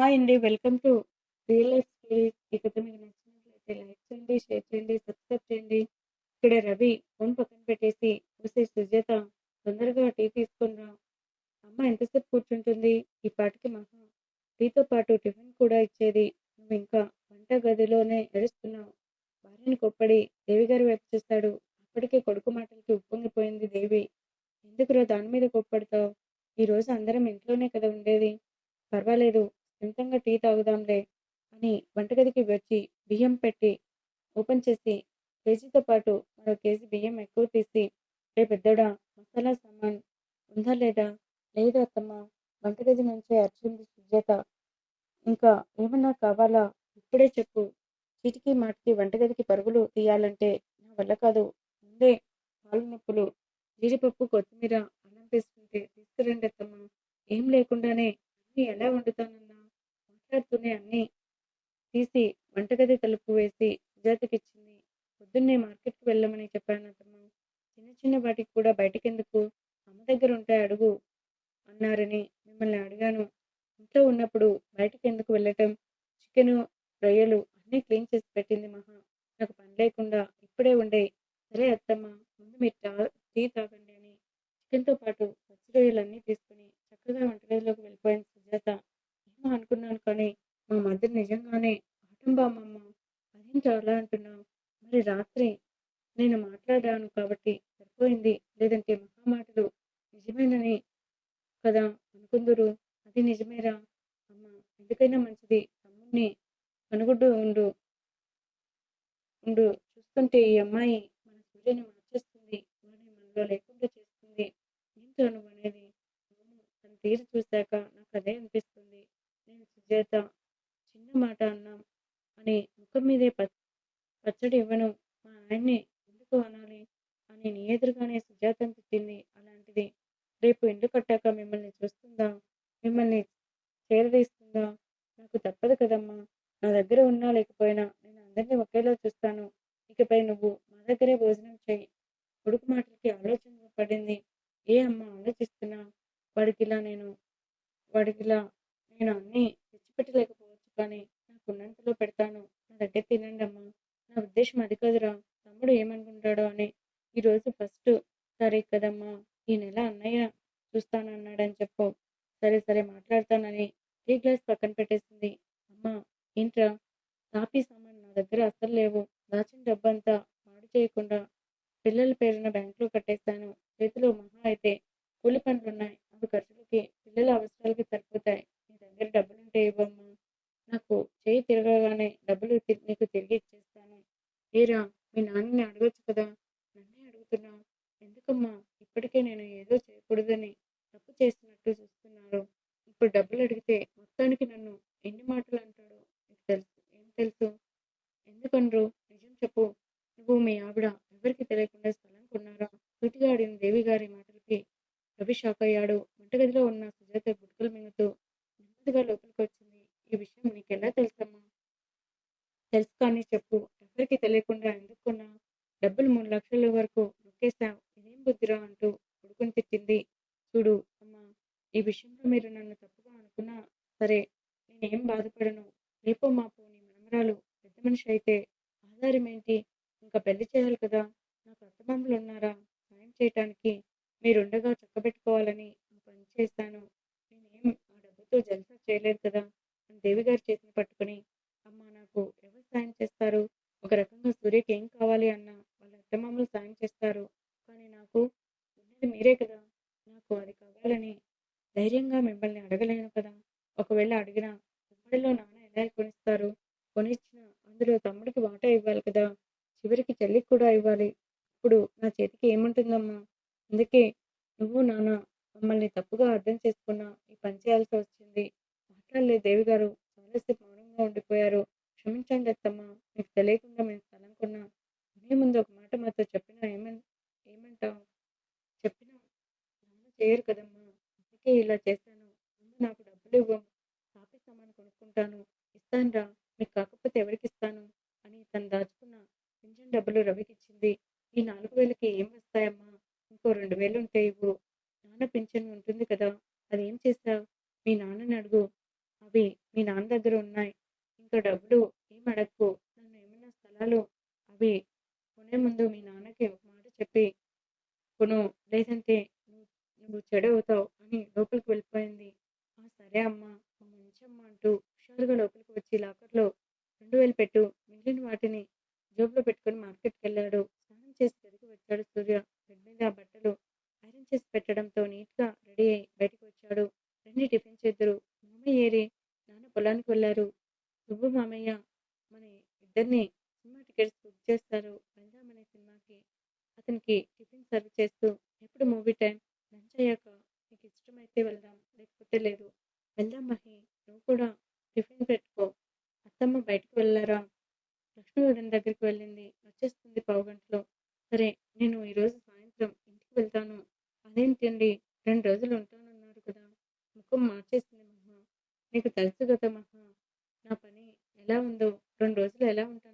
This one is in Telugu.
హాయ్ అండి. Welcome to real life stories. ఈ కథ మీకు నచ్చినట్లయితే లైక్ చేయండి, షేర్ చేయండి, సబ్స్క్రైబ్ చేయండి. ఇక్కడ రవి ఫోన్ పక్కన పెట్టేసి, చూసే సుజాత తొందరగా టీ తీసుకుని అమ్మ ఎంతసేపు కూర్చుంటుంది? ఈ పాటికి మహా టీతో పాటు టిఫిన్ కూడా ఇచ్చేది. నువ్వింకా వంట గదిలోనే ఏడుస్తున్నావు." భార్యని దేవి గారి వైపు చూస్తాడు అప్పటికే కొడుకు మాటలకి ఉప్పొంగిపోయింది దేవి. "ఎందుకురా దాని మీద కొప్పడతావు ఈరోజు అందరం ఇంట్లోనే కదా ఉండేది. పర్వాలేదు సొంతంగా టీ తాగుదాంలే" అని వంటగదికి వచ్చి బియ్యం పెట్టి ఓపెన్ చేసి కేజీతో పాటు మరో కేజీ బియ్యం ఎక్కువ తీసి, రే పెద్దోడా మసాలా సామాన్ ఉందా లేదా?" "లేదు అత్తమ్మా" వంటగది నుంచే అరిచింది సుజాత. "ఇంకా ఏమన్నా కావాలా? ఇప్పుడే చెప్పు." చీటికి మాటికి వంటగదికి పరుగులు తీయాలంటే నా వల్ల కాదు. ముందే పాలు నొప్పులు. జీడిపప్పు, కొత్తిమీర, అల్లం తీసుకుంటే తీసుకురండి అత్తమ్మ ఏం లేకుండానే అన్నీ ఎలా వండుతానన్న మాట్లాడుతూనే అన్నీ తీసి వంటగది తలుపు వేసి సుజాతకిచ్చింది. "పొద్దున్నే మార్కెట్కి వెళ్ళమని చెప్పానత్తమ్మా. చిన్న చిన్న వాటికి కూడా బయటకెందుకు అమ్మ దగ్గర ఉంటే అడుగు అన్నారని మిమ్మల్ని అడిగాను. ఇంట్లో ఉన్నప్పుడు బయటికెందుకు వెళ్ళటం? చికెను, రొయ్యలు అన్నీ క్లీన్ చేసి పెట్టింది మహా. నాకు పని లేకుండా ఇప్పుడే ఉండే "సరే అత్తమ్మ ముందు మీరు టీ తాగండి" అని చికెన్తో పాటు పచ్చి రొయ్యలన్నీ తీసుకు నేను మాట్లాడాను కాబట్టి సరిపోయింది. లేదంటే మహా మాటలు నిజమేనని కదా అనుకుందరు "అది నిజమేరా అమ్మ ఎందుకైనా మంచిది తమ్ముడిని కనుగొడ్డు ఉండు. ఉండు చూస్తుంటే ఈ అమ్మాయి మన సూర్యని మార్చేస్తుంది. వాడిని మనలో లేకుండా చేస్తుంది. ఏంటో అనుకునేది తన తీరు చూశాక అదే అనిపిస్తుంది." "నేను సుజాత చిన్న మాట అన్నాం అని ముఖం మీదే పచ్చడి ఇవ్వను. మా ఆయన్ని ఎందుకు అనాలి?" అని నీ ఎదురుగానే సుజాతని తిట్టింది. అలాంటిది రేపు ఇల్లు కట్టాక మిమ్మల్ని చూస్తుందా? మిమ్మల్ని చేరదీస్తుందా? నాకు తప్పదు కదమ్మా. నా దగ్గర ఉన్నా లేకపోయినా నేను అందరినీ ఒకేలా చూస్తాను. ఇకపై నువ్వు మా దగ్గరే భోజనం చేయి కొడుకు మాటలకి ఆలోచన పడింది. "ఏ అమ్మ ఆలోచిస్తున్నా వాడికిలా నేను వాడికిలా నేను అన్నీ తెచ్చిపెట్టలేకపోవచ్చు కానీ నాకున్నంతలో పెడతాను. నా దగ్గర తినండి అమ్మా "నా ఉద్దేశం అది కాదురా. తమ్ముడు ఏమనుకుంటాడో అని. ఈరోజు ఫస్ట్ సరే కదమ్మా. ఈ నెల అన్నయ్య చూస్తానన్నాడని చెప్పు." "సరే సరే మాట్లాడతానని" టీ గ్లాస్ పక్కన పెట్టేసింది. "అమ్మా ఏంట్రా? కాఫీ సామాన్ నా దగ్గర అస్సలు లేవు. దాచిన డబ్బంతా పాడు చేయకుండా పిల్లల పేరున బ్యాంకులో కట్టేశాను. చేతిలో మహా అయితే కూలి పనులున్నాయి. అవి ఖర్చులకి, పిల్లల అవసరాలకి సరిపోతాయి. నీ దగ్గర డబ్బులుంటే ఇవ్వమ్మా. నాకు చేయి తిరగగానే డబ్బులు నీకు తిరిగి ఇచ్చేస్తాను." "ఏరా మీ నాన్నని అడగొచ్చు కదా. నన్నే అడుగుతున్నావ్? ఎందుకమ్మా ఇప్పటికే నేను ఏదో చేయకూడదని తప్పు చేసినట్టు చూస్తున్నారు. ఇప్పుడు డబ్బులు అడిగితే మొత్తానికి నన్ను ఎన్ని మాటలు అంటాడో నీకు తెలుసు ఏం తెలుసు? ఎందుకనరు? నిజం చెప్పు. నువ్వు మీ ఆవిడ ఎవరికీ తెలియకుండా స్థలం కొన్నారా?" సూటిగా దేవి గారి మాటలకి రవి షాకయ్యాడు. వంటగదిలో ఉన్న సుజాత గుటకలు మింగుతూ నెమ్మదిగా లోపలికొచ్చింది. "ఈ విషయం నీకెలా తెలుసమ్మా?" "తెలుసు కానీ చెప్పు. ఎవ్వరికీ తెలియకుండా ఎందుకు డబ్బులు మూడు లక్షల వరకు నొక్కేశావ్. ఇదేం బుద్ధిరా" అంటూ కొడుకుని తిట్టింది. "చూడు అమ్మా ఈ విషయంలో మీరు నన్ను తప్పుగా అనుకున్నా సరే నేనేం బాధపడను. రేపో మాపో నీ మనమరాలు పెద్దమనిషి అయితే ఆధారమేంటి? ఇంకా పెళ్ళి చేయాలి కదా. నాకు అత్తమామలున్నారా సాయం చేయటానికి? మీరుండగా చక్కబెట్టుకోవాలని పని చేశాను. నేనేం ఆ డబ్బుతో జలసా చేయలేదు కదా" అని దేవిగారి చేతిని పట్టుకుని, "అమ్మా నాకు ఎవరు సాయం చేస్తారు? ఒక రకంగా సూర్యకి ఏం కావాలి అన్నా వాళ్ళ అత్తమామలు సాయం చేస్తారు. కానీ నాకు ఉన్నది మీరే కదా. నాకు అది కావాలని ధైర్యంగా మిమ్మల్ని అడగలేను కదా. ఒకవేళ అడిగినా ఉమ్మడిలో నాన్న ఎలా కొనిస్తారు? కొనిచ్చిన అందులో తమ్ముడికి వాటా ఇవ్వాలి కదా. చివరికి చెల్లికి కూడా ఇవ్వాలి. ఇప్పుడు నా చేతికి ఏముంటుందమ్మా. అందుకే నువ్వు నాన్న మమ్మల్ని తప్పుగా అర్థం చేసుకున్నా ఈ పని చేయాల్సి వచ్చింది." మాట్లాడలేదు దేవిగారు. చాలాసేపు మౌనంగా ఉండిపోయారు. "క్షమించండి అత్తమ్మ మీకు తెలియకుండా మేము స్థలం కొన్నాం. కొనే ముందు ఒక మాట మాతో చెప్పినా ఏమంటావ్? చెప్పినా చేయరు కదమ్మా. అందుకే ఇలా చేశాను. ముందు నాకు ఇవ్వం పాపిస్తాము సామాను కొనుక్కుంటాను. ఇస్తానురా మీకు కాకపోతే ఎవరికిస్తాను?" అని తను దాచుకున్న పింఛన్ డబ్బులు రవికిచ్చింది. "ఈ నాలుగు వేలకి ఏం వస్తాయమ్మా. ఇంకో రెండు వేలు ఉంటాయి ఇవ్వు. నాన్న పింఛన్ ఉంటుంది కదా. అదేం చేస్తావు మీ నాన్నని అడుగు. అవి మీ నాన్న దగ్గర ఉన్నాయి. ఇంక డబ్బులు ఏం నన్ను ఏమైనా స్థలాలు అవి కొనే ముందు మీ నాన్నకి ఒక మాట చెప్పి కొను. లేదంటే నువ్వు నువ్వు చెడవుతావు అని లోపలికి వెళ్ళిపోయింది. ఆ సరే అమ్మా! మంచి మంచమ్మ అంటూ హుషారుగా లోపలికి వచ్చి లాకర్‌లో రెండు వేలు పెట్టు. మిగిలిన వాటిని జేబులో పెట్టుకొని మార్కెట్‌కెళ్ళాడు. స్నానం చేసి తిరిగి వచ్చాడు సూర్య. బెడ్ మీద బట్టలు ఐరన్ చేసి పెట్టడంతో నీట్‌గా రెడీ అయ్యి బయటకు టిఫిన్ సర్వ్ చేస్తూ ఎప్పుడు మూవీ టైం లంచ్ అయ్యాక నీకు ఇష్టమైతే వెళ్దాం. లేకపోతే లేదు. వెళ్దాం మహి నువ్వు కూడా టిఫిన్ పెట్టుకో. అత్తమ్మ బయటికి వెళ్ళారా లక్ష్మీవరం దగ్గరికి వెళ్ళింది. వచ్చేస్తుంది పావుగంటలో. సరే నేను ఈరోజు సాయంత్రం ఇంటికి వెళ్తాను. అదేంటండీ రెండు రోజులు ఉంటానన్నారు కదా! ముఖం మార్చేసింది మహా. నీకు తెలుసు కదా మహా! నా పని ఎలా ఉందో రెండు రోజులు ఎలా ఉంటాను